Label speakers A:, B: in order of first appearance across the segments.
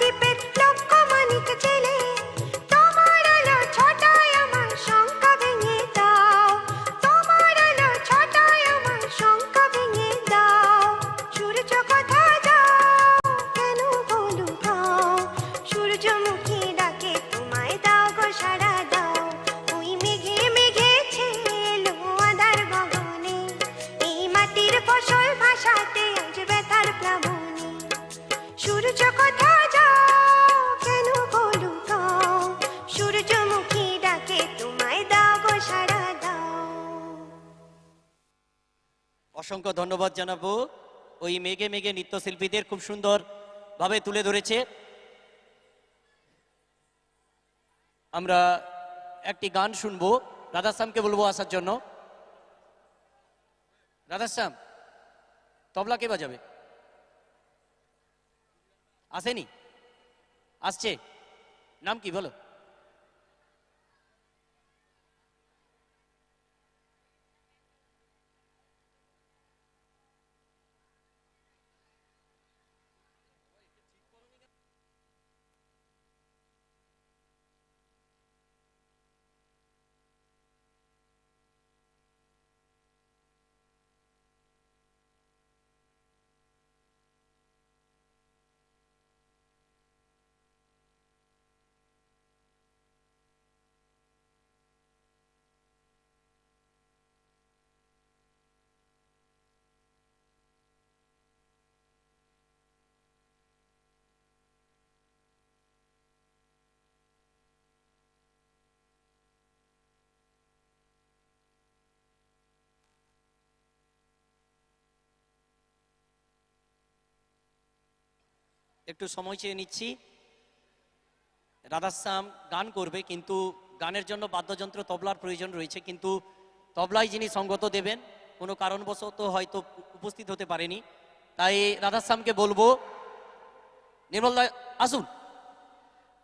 A: ti
B: অসংখ্য ধন্যবাদ জানাব। ওই মেঘে মেঘে নৃত্যশিল্পীদের খুব সুন্দর ভাবে তুলে ধরেছে। আমরা একটি গান শুনব। রাধাশ্যামকে বলব আসার জন্য। রাধাশ্যাম তবলা কে বাজাবে? আসেনি? আসছে? নাম কি বলো? একটু সময় চেয়ে নিচ্ছি। রাধাশ্যাম গান করবে, কিন্তু গানের জন্য বাদ্যযন্ত্র, তবলার প্রয়োজন রয়েছে, কিন্তু তবলাই যিনি সঙ্গত দেবেন, কোনো কারণবশত হয়তো উপস্থিত হতে পারেনি। তাই রাধাশ্যামকে বলব, নির্মলদা, আসুন।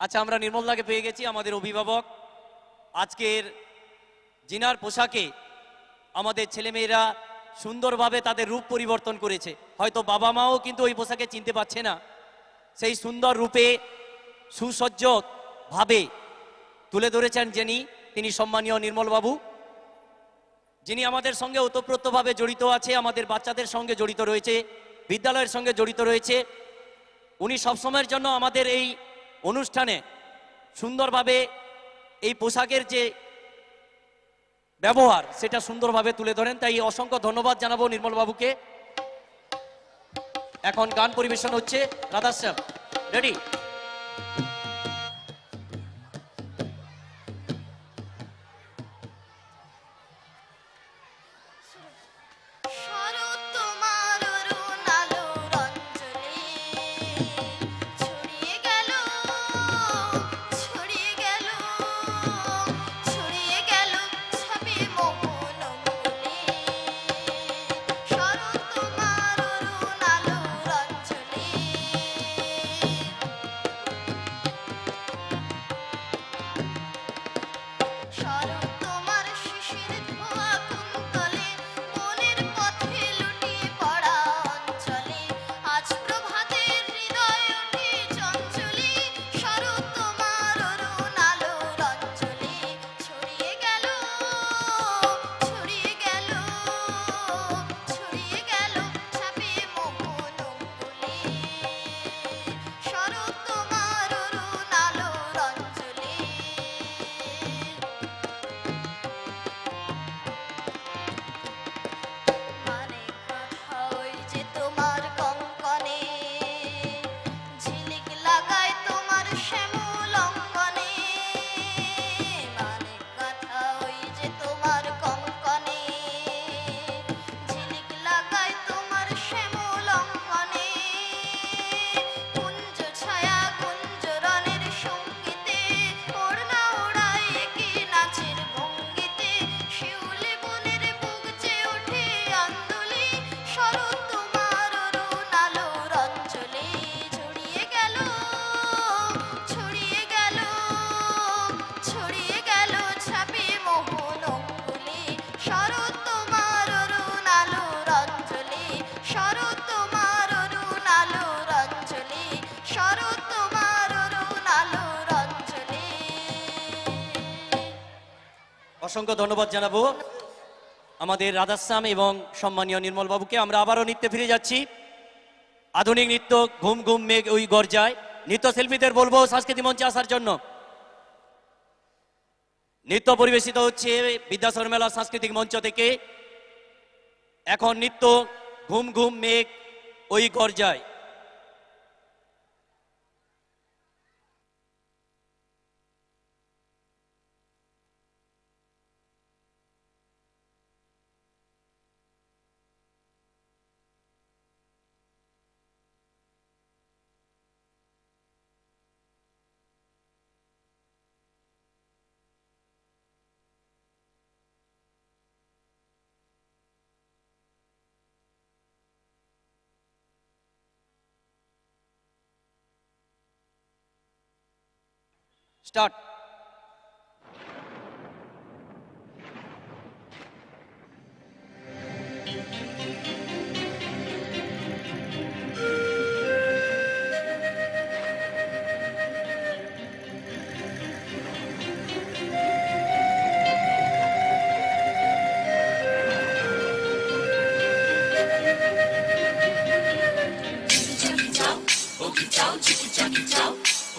B: আচ্ছা আমরা নির্মলদাকে পেয়ে গেছি, আমাদের অভিভাবক। আজকের জিনার পোশাকে আমাদের ছেলেমেয়েরা সুন্দরভাবে তাদের রূপ পরিবর্তন করেছে। হয়তো বাবা মাও কিন্তু ওই পোশাকে চিনতে পারছে না। সেই সুন্দর রূপে সুসজ্জ ভাবে তুলে ধরেছেন যিনি, তিনি সম্মানীয় নির্মলবাবু। যিনি আমাদের সঙ্গে ওতপ্রোতভাবে জড়িত আছে, আমাদের বাচ্চাদের সঙ্গে জড়িত রয়েছে, বিদ্যালয়ের সঙ্গে জড়িত রয়েছে। উনি সবসময়ের জন্য আমাদের এই অনুষ্ঠানে সুন্দরভাবে এই পোশাকের যে ব্যবহার, সেটা সুন্দরভাবে তুলে ধরেন। তাই অসংখ্য ধন্যবাদ জানাব নির্মলবাবুকে। এখন গান পরিবেশন হচ্ছে রাধাশ্যাম রেডি অসংখ্য ধন্যবাদ জানাব। আমাদের রাধাশ্যাম এবং সম্মানীয় নির্মল বাবুকে আমরা আবারও নৃত্যে ফিরে যাচ্ছি। আধুনিক নৃত্য, ঘুম ঘুম মেঘ ওই গর্জায়। নৃত্যশিল্পীদের বলব সাংস্কৃতিক মঞ্চে আসার জন্য। নৃত্য পরিবেশিত হচ্ছে বিদ্যাসাগর মেলা সাংস্কৃতিক মঞ্চ থেকে। এখন নৃত্য, ঘুম ঘুম মেঘ ওই গর্জায়।
C: Start. Chiki chao, chiki chao, chiki chao.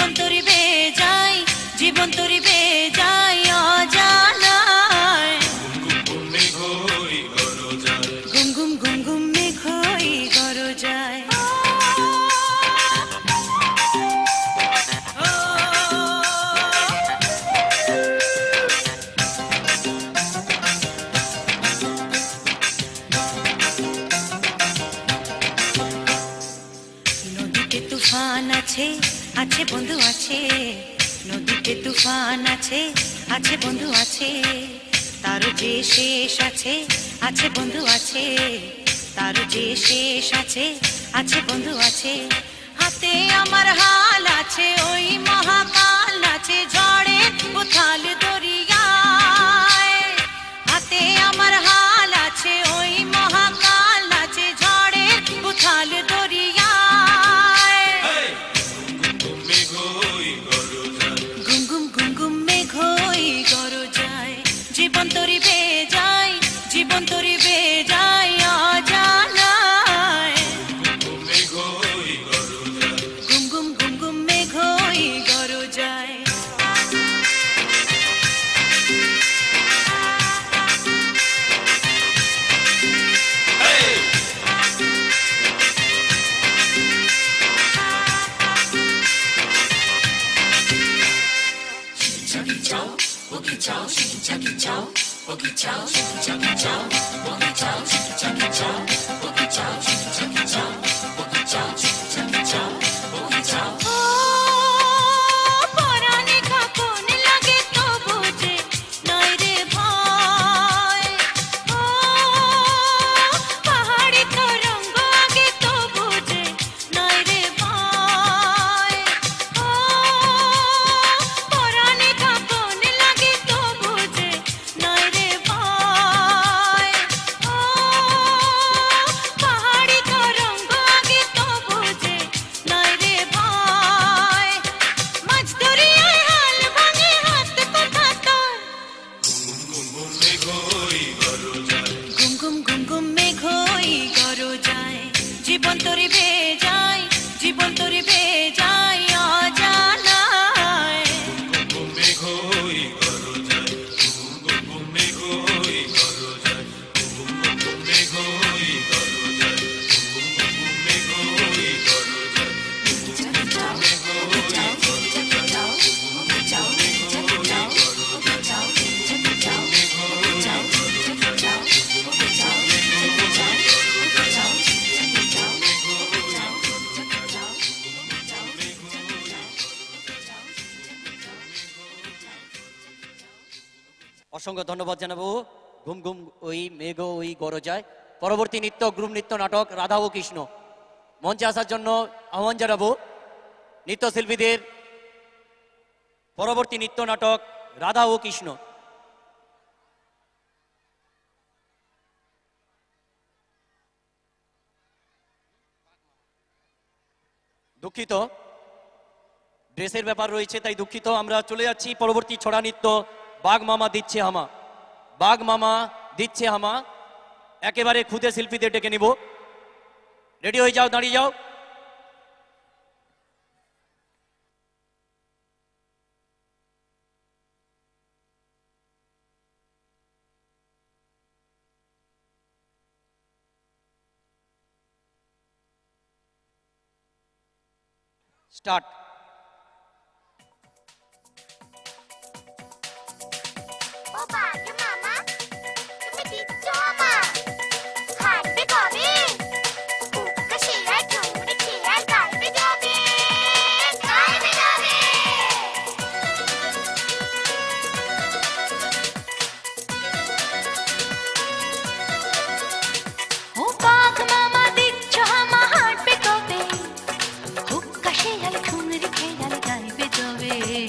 C: জীবন তরি বে যায় জীবন তরি বন্ধু আছে, নদীতে তুফান আছে আছে বন্ধু আছে তার যে শেষ আছে আছে বন্ধু আছে তার যে শেষ আছে আছে বন্ধু আছে। হাতে আমার হাল আছে ওই মহাকাল। 我给瞧，我给瞧，我给瞧，我给瞧。জীবন তোরে বে যায় জীবন তোরে বে অসংখ্য ধন্যবাদ জানাব। ঘুম ঘুম ওই মেঘ ওই গরজায়। পরবর্তী নৃত্য, গ্রুম নৃত্য নাটক রাধা ও কৃষ্ণ। মঞ্চে আসার জন্য আহ্বান জানাব নৃত্যশিল্পীদের। পরবর্তী নৃত্য নাটক রাধা ও কৃষ্ণ। দুঃখিত। ড্রেসের ব্যাপার রয়েছে, তাই দুঃখিত। আমরা চলে যাচ্ছি পরবর্তী ছড়া নৃত্য বাঘ মামা দিচ্ছে হামা। বাঘ মামা দিচ্ছে হামা। একেবারে খুদে শিল্পীদের ডেকে নিব। রেডি হয়ে যাও, দাঁড়িয়ে যাও। স্টার্ট। ಕಾಣಲೇ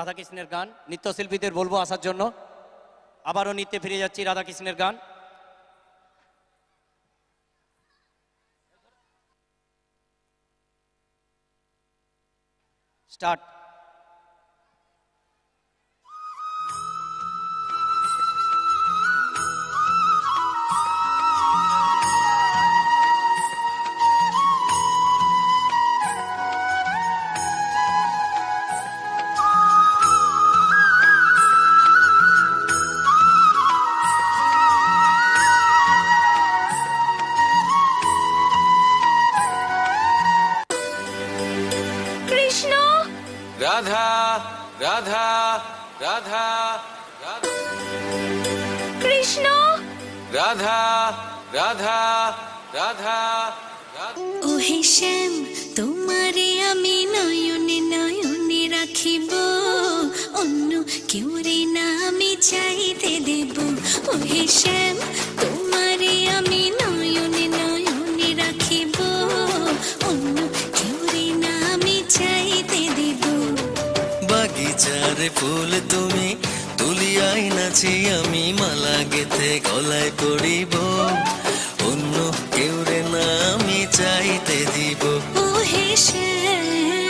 C: রাধাকৃষ্ণের গান নৃত্যশিল্পীদের বলব আসার জন্য। আবারও নিতে ফিরে যাচ্ছি রাধাকৃষ্ণের গান। স্টার্ট।
D: রাধা রাধা রাধা
E: কৃষ্ণ?
D: রাধা রাধা রাধা
C: ওহে শ্যাম তোমারে আমি নয়নে নয়নে রাখিব। অন্য কেউ রে না আমি চাইতে দেব। ওহে শ্যাম তোমারে
F: বাগিচার ফুল তুমি তুলিয়াই নাচি আমি মালা গেথে গলায় পড়িব। অন্য কেউ রে না আমি চাইতে দিব।
C: ওহে শ্যাম